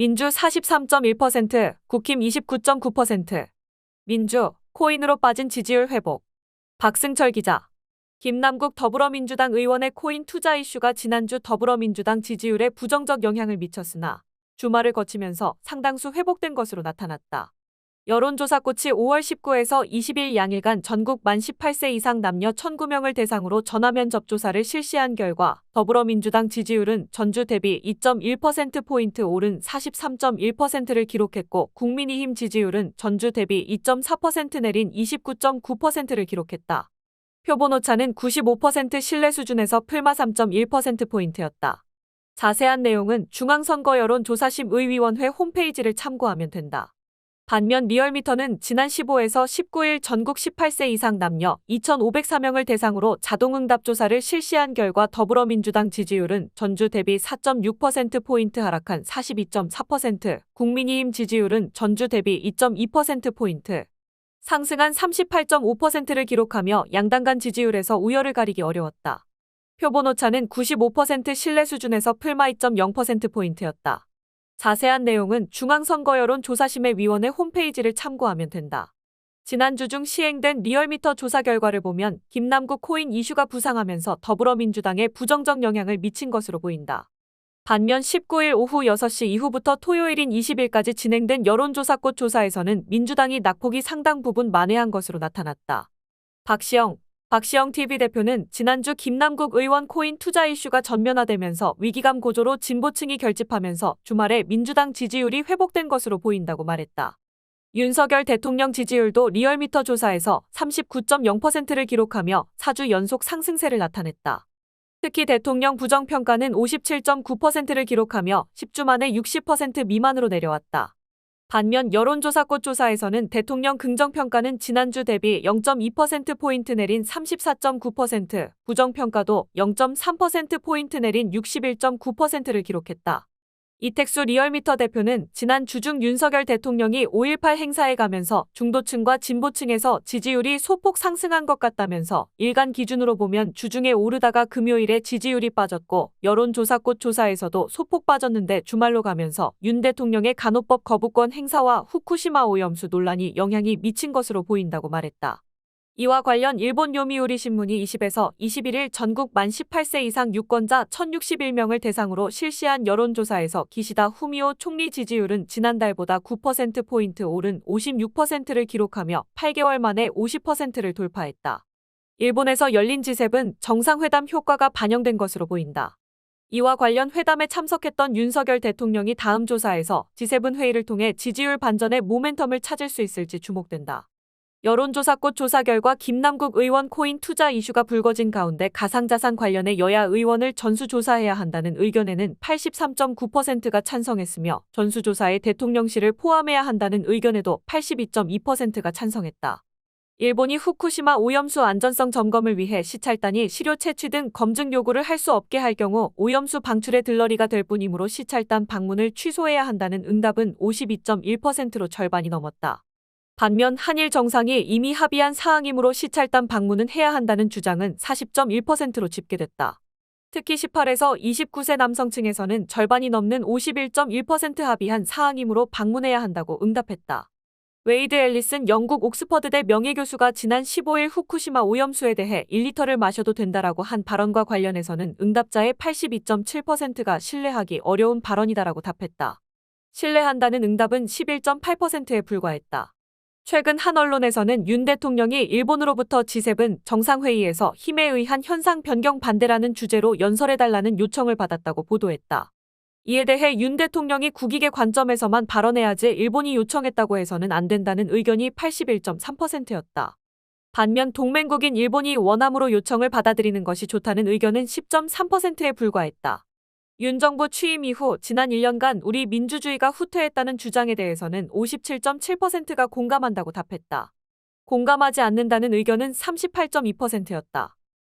민주 43.1%, 국힘 29.9%. 민주, 코인으로 빠진 지지율 회복. 박승철 기자. 김남국 더불어민주당 의원의 코인 투자 이슈가 지난주 더불어민주당 지지율에 부정적 영향을 미쳤으나 주말을 거치면서 상당수 회복된 것으로 나타났다. 여론조사꽃이 5월 19에서 20일 양일간 전국 만 18세 이상 남녀 1,009명을 대상으로 전화면 접조사를 실시한 결과 더불어민주당 지지율은 전주 대비 2.1%포인트 오른 43.1%를 기록했고 국민의힘 지지율은 전주 대비 2.4% 내린 29.9%를 기록했다. 표본 오차는 95% 신뢰 수준에서 풀마 3.1%포인트였다. 자세한 내용은 중앙선거여론조사심의위원회 홈페이지를 참고하면 된다. 반면 리얼미터는 지난 15에서 19일 전국 18세 이상 남녀 2,504명을 대상으로 자동응답 조사를 실시한 결과 더불어민주당 지지율은 전주 대비 4.6%포인트 하락한 42.4%, 국민의힘 지지율은 전주 대비 2.2%포인트, 상승한 38.5%를 기록하며 양당 간 지지율에서 우열을 가리기 어려웠다. 표본 오차는 95% 신뢰 수준에서 풀마 2.0%포인트였다. 자세한 내용은 중앙선거여론조사심의 위원회 홈페이지를 참고하면 된다. 지난주 중 시행된 리얼미터 조사 결과를 보면 김남국 코인 이슈가 부상하면서 더불어민주당에 부정적 영향을 미친 것으로 보인다. 반면 19일 오후 6시 이후부터 토요일인 20일까지 진행된 여론조사꽃 조사에서는 민주당이 낙폭이 상당 부분 만회한 것으로 나타났다. 박시영, 박시영 TV 대표는 지난주 김남국 의원 코인 투자 이슈가 전면화되면서 위기감 고조로 진보층이 결집하면서 주말에 민주당 지지율이 회복된 것으로 보인다고 말했다. 윤석열 대통령 지지율도 리얼미터 조사에서 39.0%를 기록하며 4주 연속 상승세를 나타냈다. 특히 대통령 부정평가는 57.9%를 기록하며 10주 만에 60% 미만으로 내려왔다. 반면 여론조사 꽃 조사에서는 대통령 긍정평가는 지난주 대비 0.2%포인트 내린 34.9%, 부정평가도 0.3%포인트 내린 61.9%를 기록했다. 이택수 리얼미터 대표는 지난 주중 윤석열 대통령이 5.18 행사에 가면서 중도층과 진보층에서 지지율이 소폭 상승한 것 같다면서 일간 기준으로 보면 주중에 오르다가 금요일에 지지율이 빠졌고 여론조사꽃 조사에서도 소폭 빠졌는데 주말로 가면서 윤 대통령의 간호법 거부권 행사와 후쿠시마 오염수 논란이 영향이 미친 것으로 보인다고 말했다. 이와 관련 일본 요미우리 신문이 20에서 21일 전국 만 18세 이상 유권자 1061명을 대상으로 실시한 여론조사에서 기시다 후미오 총리 지지율은 지난달보다 9%포인트 오른 56%를 기록하며 8개월 만에 50%를 돌파했다. 일본에서 열린 G7 정상회담 효과가 반영된 것으로 보인다. 이와 관련 회담에 참석했던 윤석열 대통령이 다음 조사에서 G7 회의를 통해 지지율 반전의 모멘텀을 찾을 수 있을지 주목된다. 여론조사꽃 조사 결과 김남국 의원 코인 투자 이슈가 불거진 가운데 가상자산 관련해 여야 의원을 전수조사해야 한다는 의견에는 83.9%가 찬성했으며 전수조사에 대통령실을 포함해야 한다는 의견에도 82.2%가 찬성했다. 일본이 후쿠시마 오염수 안전성 점검을 위해 시찰단이 시료 채취 등 검증 요구를 할 수 없게 할 경우 오염수 방출의 들러리가 될 뿐이므로 시찰단 방문을 취소해야 한다는 응답은 52.1%로 절반이 넘었다. 반면 한일 정상이 이미 합의한 사항이므로 시찰단 방문은 해야 한다는 주장은 40.1%로 집계됐다. 특히 18에서 29세 남성층에서는 절반이 넘는 51.1% 합의한 사항이므로 방문해야 한다고 응답했다. 웨이드 앨리슨 영국 옥스퍼드대 명예교수가 지난 15일 후쿠시마 오염수에 대해 1리터를 마셔도 된다라고 한 발언과 관련해서는 응답자의 82.7%가 신뢰하기 어려운 발언이다라고 답했다. 신뢰한다는 응답은 11.8%에 불과했다. 최근 한 언론에서는 윤 대통령이 일본으로부터 G7 정상회의에서 힘에 의한 현상 변경 반대라는 주제로 연설해달라는 요청을 받았다고 보도했다. 이에 대해 윤 대통령이 국익의 관점에서만 발언해야지 일본이 요청했다고 해서는 안 된다는 의견이 81.3%였다. 반면 동맹국인 일본이 원함으로 요청을 받아들이는 것이 좋다는 의견은 10.3%에 불과했다. 윤 정부 취임 이후 지난 1년간 우리 민주주의가 후퇴했다는 주장에 대해서는 57.7%가 공감한다고 답했다. 공감하지 않는다는 의견은 38.2%였다.